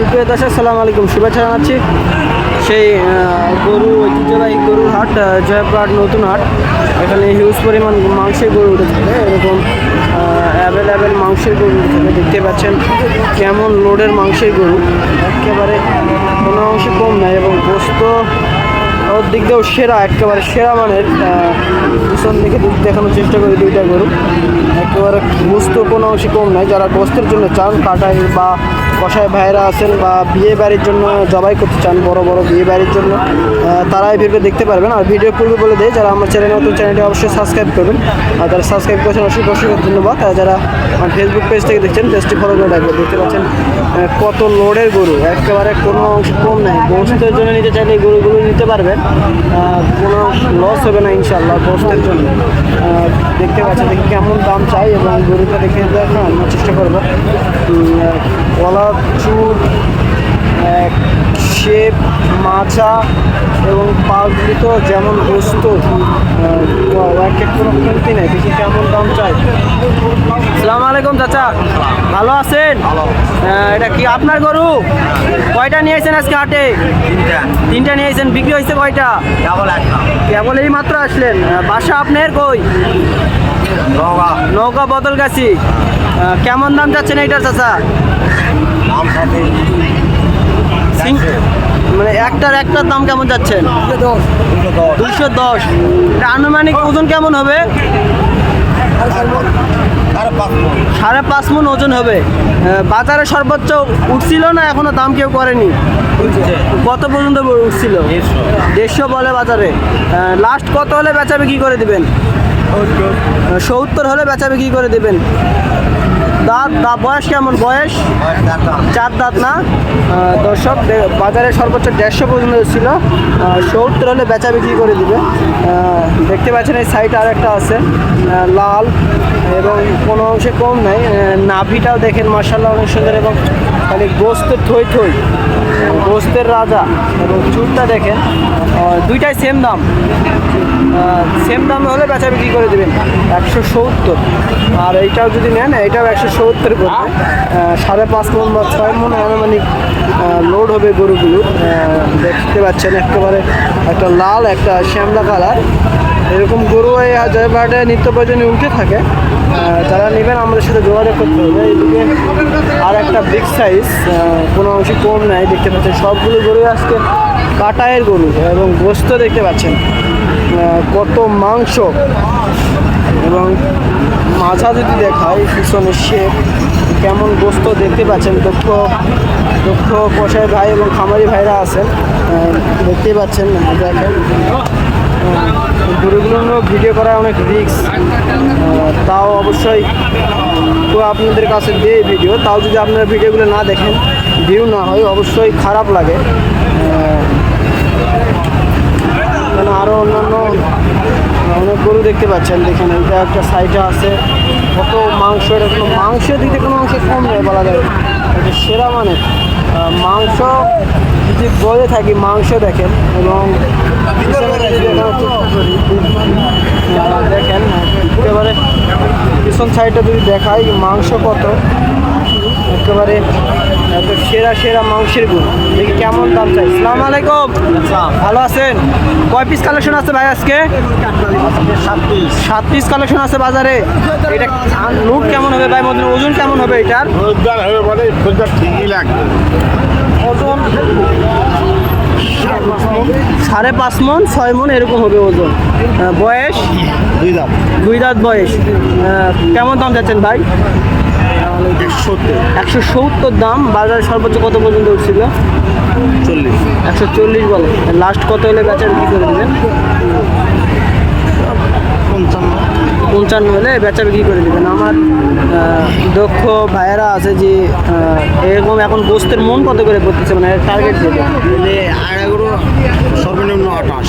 সুপ্রিয় দর্শক সালাম আলাইকুম। শুভেচ্ছা জানাচ্ছি সেই গরু ঐতিহ্যবাহী গরুর হাট আহ, জয়পুরহাট নতুন হাট। এখানে হিউজ পরিমাণ মাংসের গরু উঠে থাকে এরকম অ্যাভেলেবেল মাংসের গরু উঠে দেখতে পাচ্ছেন। কেমন লোডের মাংসের গরু একেবারে কোনো অংশ কম নাই এবং গোস্ত ওর দিক দিয়েও সেরা একেবারে সেরা মানের দিকে দিক দেখানোর চেষ্টা করি দুইটা গরু। একেবারে গোস্ত কোনো অংশে কম নাই যারা গোস্তের জন্য চান কাটাই বা কষায় ভাইরা আছেন বা বিয়ে বাড়ির জন্য জবাই করতে চান বড় বড় বিয়ে বাড়ির জন্য তারা এই ভিডিও দেখতে পারবেন। আর ভিডিও পূর্বে বলে দেয় যারা আমার চ্যানেল নতুন চ্যানেলটি অবশ্যই সাবস্ক্রাইব করবেন। আর যারা সাবস্ক্রাইব করেছেন, অসংখ্য অসংখ্য ধন্যবাদ। আর যারা আমার ফেসবুক পেজ থেকে দেখছেন পেজটি ফলো করে রাখবেন। দেখতে পাচ্ছেন কত লোডের গরু। একেবারে কোনো অংশ কম নেই। গোস্তের জন্য নিতে চাইলে এই গরুগুলো নিতে পারবেন। কোনো লস হবে না ইনশাল্লাহ গোস্তের জন্য। দেখতে পাচ্ছেন, দেখি কেমন দাম চাই এবং গরুটা দেখে দেখানোর চেষ্টা করব। উম, আহ, গলা চুল শেপ মাছা এবং পাগুলি তো যেমন গোস্ত এক এক কোনো কমতি নেই দেখি কেমন দাম চাই। সালাম আলাইকুম চাচা ভালো আছেন? এটা কি আপনার গরু? কয়টা নিয়ে নিয়েছেন আজকে হাটে? তিনটা। নিয়ে নিয়েছেন বিক্রি হয়েছে কয়টা? কেবল এই মাত্র আসলেন বাসা আপনার কই? নৌকা। বদল গাছি। কেমন দাম যাচ্ছেন এইটার চাচা? সিং- মানে একটার একটার দাম কেমন যাচ্ছেন দুশো। দশ। আনুমানিক ওজন কেমন হবে? সাড়ে পাঁচ মন। ওজন হবে। বাজারে সর্বোচ্চ উঠছিল না এখনও দাম কেউ করেনি? কত পর্যন্ত উঠছিল? দেড়শো। বলে বাজারে। লাস্ট কত হলে বেচাবে বিক্রি করে দিবেন? সত্তর হলে বেচা বিক্রি করে দেবেন। দাঁত দা বয়স কেমন? বয়স? চার দাঁত না? দর্শক বাজারে সর্বোচ্চ দেড়শো পর্যন্ত ছিল। সত্তর হলে বেচা বিক্রি করে দিবে দেখতে পাচ্ছেন এই সাইড আর একটা আছে। লাল এবং কোনো অংশে কম নাই। নাভিটাও দেখেন মার্শাল্লাহ অনেক সুন্দর এবং খালি গোস্ত থই থই। গোস্তের রাজা এবং চুলটা দেখেন দুইটাই সেম দাম। সেম দাম হলে বেচা বিক্রি করে দেবেন, একশো সত্তর। আর এইটাও যদি নেন, এইটাও একশো সত্তর করবে সাড়ে পাঁচ মন বা ছয় মন আনুমানিক লোড হবে গরুগুলো দেখতে পাচ্ছেন একেবারে একটা লাল, একটা শ্যামলা কালার এরকম গরু এই জয়বাটে নিত্য প্রয়োজনে উঠে থাকে। যারা নেবেন, আমাদের সাথে যোগাযোগ করতে হবে। এইদিকে আর একটা বিগ সাইজ কোনো অংশে কম নাই, দেখতে পাচ্ছেন সবগুলো গরু আজকে কাটায়ের গরু এবং গোস্ত দেখতে পাচ্ছেন। কত মাংস। এবং মাঝা যদি দেখায় পিছনে শেপ কেমন গোস্ত দেখতে পাচ্ছেন। দক্ষ দক্ষ কষাই ভাই এবং খামারি ভাইরা আছেন। দেখতেই পাচ্ছেন, দেখেন। গরুগুলো ভিডিও করা অনেক রিক্স তাও অবশ্যই তো আপনাদের কাছে দিয়ে ভিডিও তাও যদি আপনারা ভিডিওগুলো না দেখেন ভিউ না হয়, অবশ্যই খারাপ লাগে। কেন আরও অন্যান্য, অনেক গরু দেখতে পাচ্ছেন দেখেন এটা একটা সাইডে আছে। কত মাংস, এরকম মাংসের দিকে কোনো অংশ কম নেই বলা যায়। সেরা মানে মাংস, যদি বলে থাকি মাংস দেখেন, এবং দেখেন, একেবারে পিছন সাইডটা যদি দেখাই, মাংস কত? একেবারে সেরা সেরা মাংসের গুণ দেখি কেমন দাম চাই। সালাম আলাইকুম। ভালো আছেন? কয় পিস কালেকশন আছে ভাই আজকে? সাত পিস কালেকশন আছে বাজারে। এটা লুট কেমন হবে ভাই? মধ্যে ওজন কেমন হবে এটার? হবে বলে ঠিকই লাগবে ওজন সাড়ে পাঁচ মন ছয় মন এরকম হবে ওজন। বয়স? দুই দাম দুই দাঁত বয়স। কেমন দাম যাচ্ছেন ভাই? সত্তর। একশো সত্তর দাম বাজারে সর্বোচ্চ কত পর্যন্ত উঠছিল? চল্লিশ। একশো চল্লিশ বলে। লাস্ট কত হলে বেচার কি করে দিলেন পঞ্চান্ন। পঞ্চান্ন হলে বেচা বিক্রি করে দেবেন? আমার দক্ষ ভাইয়েরা আছে যে এরকম এখন গোস্তের মন কত করে করতেছে? মানে টার্গেট দেবে আড়াইগুলো সর্বনিম্ন আঠাশ।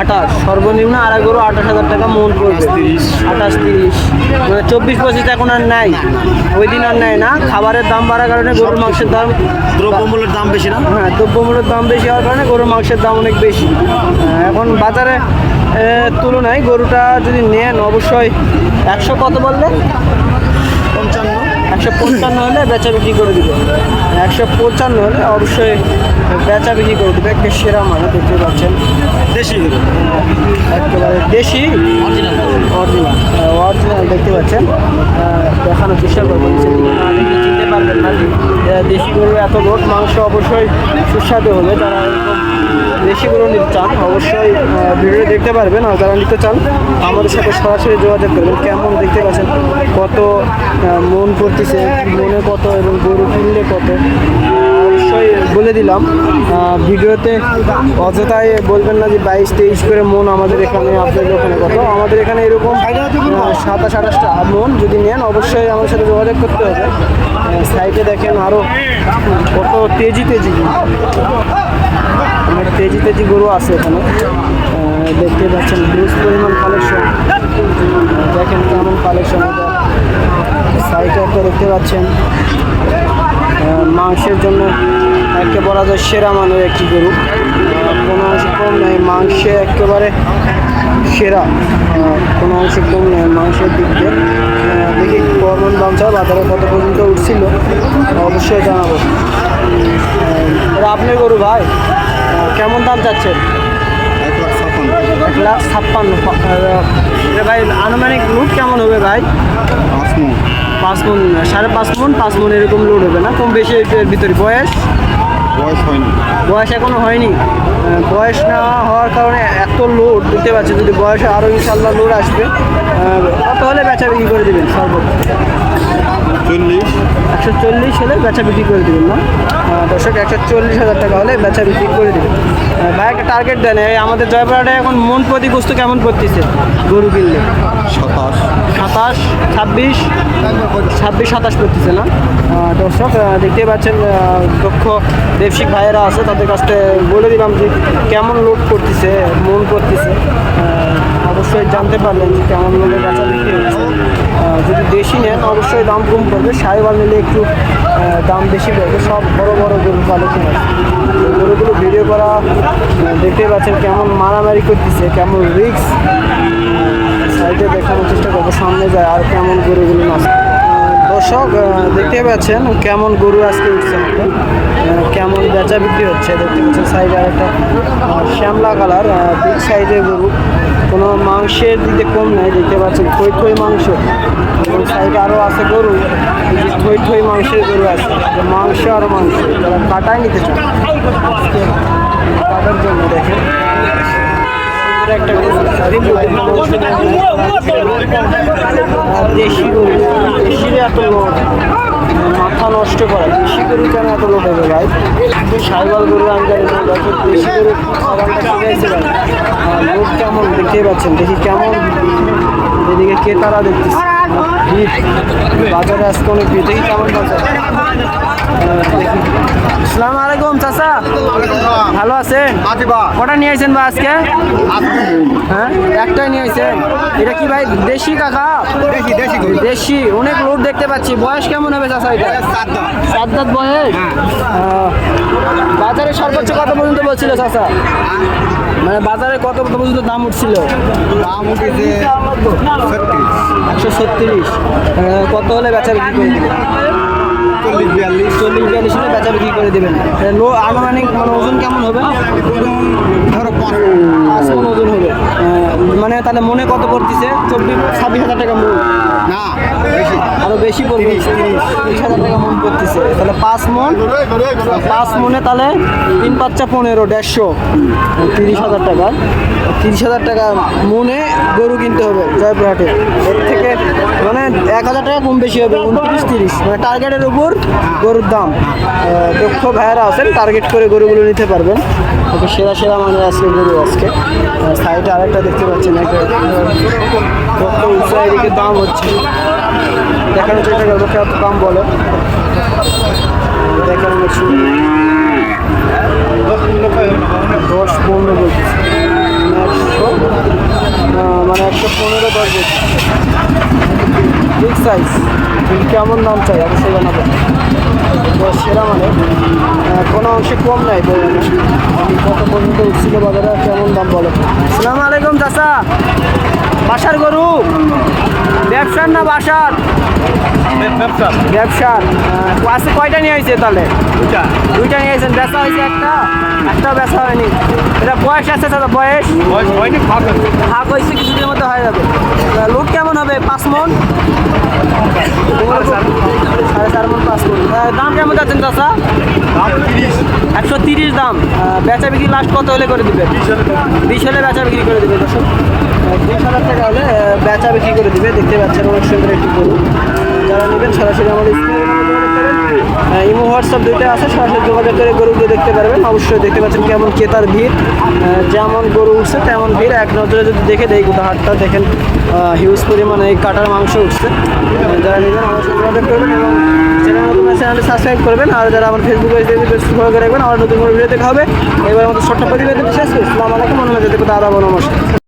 আঠাশ সর্বনিম্ন আড়াই গরু আঠাশ হাজার টাকা মন পড়বে। আঠাশ তিরিশ। মানে চব্বিশ পঁচিশ এখন আর নাই। ওই দিন আর নেয় না। খাবারের দাম বাড়ার কারণে গরুর মাংসের দাম দ্রব্যমূল্যের দাম বেশি না? হ্যাঁ দ্রব্যমূল্যের দাম বেশি হওয়ার কারণে গরুর মাংসের দাম অনেক বেশি। এখন বাজারে তুলনায় গরুটা যদি নেন অবশ্যই একশো কত বললে? পঞ্চান্ন। একশো পঞ্চান্ন হলে বেচা বিক্রি করে দিবে। একশো পঞ্চান্ন হলে অবশ্যই বেচা বিক্রি করে দেবে। একটা সেরা মানে দেখতে পাচ্ছেন। দেশি একেবারে দেশি অরিজিনাল। অরিজিনাল। দেখতে পাচ্ছেন। দেখানোর চেষ্টা না চিনতে পারবেন না দেশি গরু এত লোট মাংস অবশ্যই সুস্বাদু হবে। যারা এরকম দেশি গরু নিতে চান, অবশ্যই ভিডিও দেখতে পারবেন আর যারা নিতে চান, আমাদের সাথে সরাসরি যোগাযোগ করবেন। কেমন দেখতে পাচ্ছেন? কত মন করতেছে, মনে কত এবং গরু কিনলে কত? অবশ্যই বলে দিলাম। ভিডিওতে অযথাই বলবেন না যে বাইশ, তেইশ করে মন আমাদের এখানে আপনাদের ওখানে কত? আমাদের এখানে এরকম সাতাশ, আঠাশটা মন যদি নেন, অবশ্যই আমাদের সাথে যোগাযোগ করতে হবে। সাইটে দেখেন আরও কত, তেজি তেজি। তেজি তেজি গরু আছে এখানে। দেখতে পাচ্ছেন হিউজ পরিমাণ কালেকশন দেখেন কেমন কালেকশন সাইডে দেখতে পাচ্ছেন। মাংসের জন্য একে বলা যায় সেরা মানের একটি গরু। কোনো অংশ কম নেই, মাংসে একেবারে সেরা। কোনো অংশ কম নেই মাংসের দিক দিয়ে। কর্মন দাম চায় বাজারে কত পর্যন্ত উঠছিল অবশ্যই জানাব। আপনার গরু ভাই কেমন দাম চাচ্ছেন? এক লাখ ছাপ্পান্ন। ভাই আনুমানিক লুট কেমন হবে ভাই? পাঁচ মন। সাড়ে পাঁচ মন পাঁচ মন এরকম লোড হবে না? কম বেশি এর ভিতরে বয়স? বয়স হয়নি। বয়স এখনও হয়নি। বয়স না হওয়ার কারণে এত লোড দিতে পারছে যদি বয়সে আরও ইনশাল্লাহ লোড আসবে কত হলে বেচা বিক্রি করে দেবেন সর্বোচ্চ। চল্লিশ। একশো চল্লিশ হলে বেচা বিক্রি করে দেবেন না? দর্শক একশো চল্লিশ হাজার টাকা হলে বেচা বিক্রি করে দেবেন। ভাই একটা টার্গেট দেন। এই আমাদের জয়পুরহাটে এখন মন প্রতি কেমন করতেছে গরু কিনলে। সাতাশ। সাতাশ ছাব্বিশ ছাব্বিশ সাতাশ পড়তেছে না? দর্শক আহ, দেখতেই পাচ্ছেন দক্ষ ব্যবসায়িক ভাইয়েরা আছে তাদের কাছ থেকে বলে দিলাম যে কেমন লোড করতেছে মন করতেছে অবশ্যই জানতে পারলেন যে কেমন লোকের কাছে যদি দেশি নেন অবশ্যই দাম কম পড়বে। সাইবার নিলে একটু দাম বেশি পড়বে। সব বড় বড় গরু আছে। গরুগুলো ভিডিও করা আহ, দেখতেই পাচ্ছেন কেমন মারামারি করতেছে কেমন রিক্স সাইডে দেখানোর চেষ্টা করব, সামনে যায় আর কেমন গরুগুলো নাচ দর্শক দেখতে পাচ্ছেন কেমন গরু আজকে উঠছে কেমন বেচা বিক্রি হচ্ছে, দেখতে পাচ্ছেন সাইডে আর একটা শ্যামলা কালার বিগ সাইজের গরু। কোনো মাংসের দিকে কম নাই, দেখতে পাচ্ছেন থই থই মাংস। এবং সাইডে আরও আছে গরু থই থই মাংসের গরু আছে মাংস আর মাংস, যারা কাটাই নিতে চান কাটার জন্য দেখেন। একটা দেশি গরু দেশির এত লোক, মাথা নষ্ট করে দেশি গরু কেন এত লোক হবে ভাই? সাইবাল গরু আমি জানি না, দেশি গরু কিনেছে আর লোক কেমন দেখতেই পাচ্ছেন, দেখি কেমন। এদিকে ক্রেতারা দেখতেছে। বাজারে আজকে অনেক ভিড় দেখি কেমন আসসালামু আলাইকুম চাচা। ভালো আছেন? কটা নিয়ে আসছেন বা আজকে? হ্যাঁ? একটাই নিয়ে আসছেন এটা কি ভাই দেশি কাকা? দেশি অনেক লোড দেখতে পাচ্ছি। বয়স কেমন হবে চাচা এটা? সাত দাঁত। বয়স? বাজারে সর্বোচ্চ কত পর্যন্ত বলছিল চাচা? মানে বাজারে কত পর্যন্ত দাম উঠছিল? দাম উঠেছে একশো ছত্রিশ। কত হলে বেচা বিক্রি করে দেবেন চল্লিশ বিয়াল্লিশ চল্লিশ বিয়াল্লিশ হলে বেচা বিক্রি করে দেবেন। লো আনুমানিক মানে ওজন কেমন হবে? ধরো পাঁচ ওজন হবে। মানে তাহলে মনে কত পড়তেছে? চব্বিশ ছাব্বিশ হাজার টাকা মন না আরও বেশি পড়বে। তিরিশ হাজার টাকা মন পড়তেছে। তাহলে পাঁচ মন পাঁচ মনে তাহলে তিন পাঁচটা পনেরো দেড়শো। তিরিশ হাজার টাকা। তিরিশ হাজার টাকা মনে গরু কিনতে হবে জয়পুরহাটে। এর থেকে মানে এক হাজার টাকা কম বেশি হবে, উনত্রিশ, তিরিশ। মানে টার্গেটের উপর গরুর দাম। দক্ষ ভাইয়েরা আছেন টার্গেট করে গরুগুলো নিতে পারবেন। ওকে সেরা সেরা মানের আজকে গরু আজকে। সাইডে আরেকটা দেখতে পাচ্ছেন, একটা এদিকে দাম হচ্ছে। দেখানোর চেষ্টা করব দাম বলে। দেখানো দশ, পনেরো একশো পনেরো দশ বিগ সাইজ কেমন দাম চাই? অবশ্যই জানাবেন। তো সেরা মানে। কোনো অংশে কম নাই বলবেন কত পর্যন্ত উঠছিল বাজারে কেমন দাম বলো? সালাম আলাইকুম চাচা। বাসার গরু। ব্যবসার না বাসার ব্যবসার। আজকে কয়টা নিয়ে আসছে তাহলে? দুইটা। নিয়ে আসছেন বেচা হয়েছে একটা? একটা ব্যবসা হয়নি। এটা বয়স আছে দাদা বয়স? ভাগ হয়েছে। কিছুদিনের মধ্যে হয়ে যাবে। লোড কেমন হবে পাঁচ মন? সাড়ে চার মন। পাঁচ মন। দাম কেমন যাচ্ছেন চাষা একশো তিরিশ দাম। বেচা বিক্রি লাস্ট কত হলে করে দিবে বিশ হলে বেচা বিক্রি করে দিবে দর্শক বিশ হাজার টাকা হলে বেচা বিক্রি করে দিবে। দেখতে পাচ্ছেন অনেক সুন্দর একটি গরু। যারা নেবেন সরাসরি আমাদের ইমো, হোয়াটসঅ্যাপ দুইটা আছে। সরাসরি যোগাযোগ করে গরুগুলো দেখতে পারবেন। অবশ্যই দেখতে পাচ্ছেন কেমন ক্রেতার ভিড়। যেমন গরু উঠছে, তেমন ভিড়। এক নজরে যদি দেখে দেয় গোটা হাটটা দেখেন হিউজ পরিমাণে এই কাটার মাংস উঠছে। যারা নেবেন, অবশ্যই যোগাযোগ করবেন এবং চ্যানেল নতুন সাবস্ক্রাইব করবেন। আর যারা আমার ফেসবুক ফলো করে রাখবেন। আমার নতুন কোনো ভিডিও দেখা হবে। এবার আমাদের ছোট্ট প্রতিবেদনটি শেষ করি আসসালামু আলাইকুম হয় যেতে দাদা নমস্কার।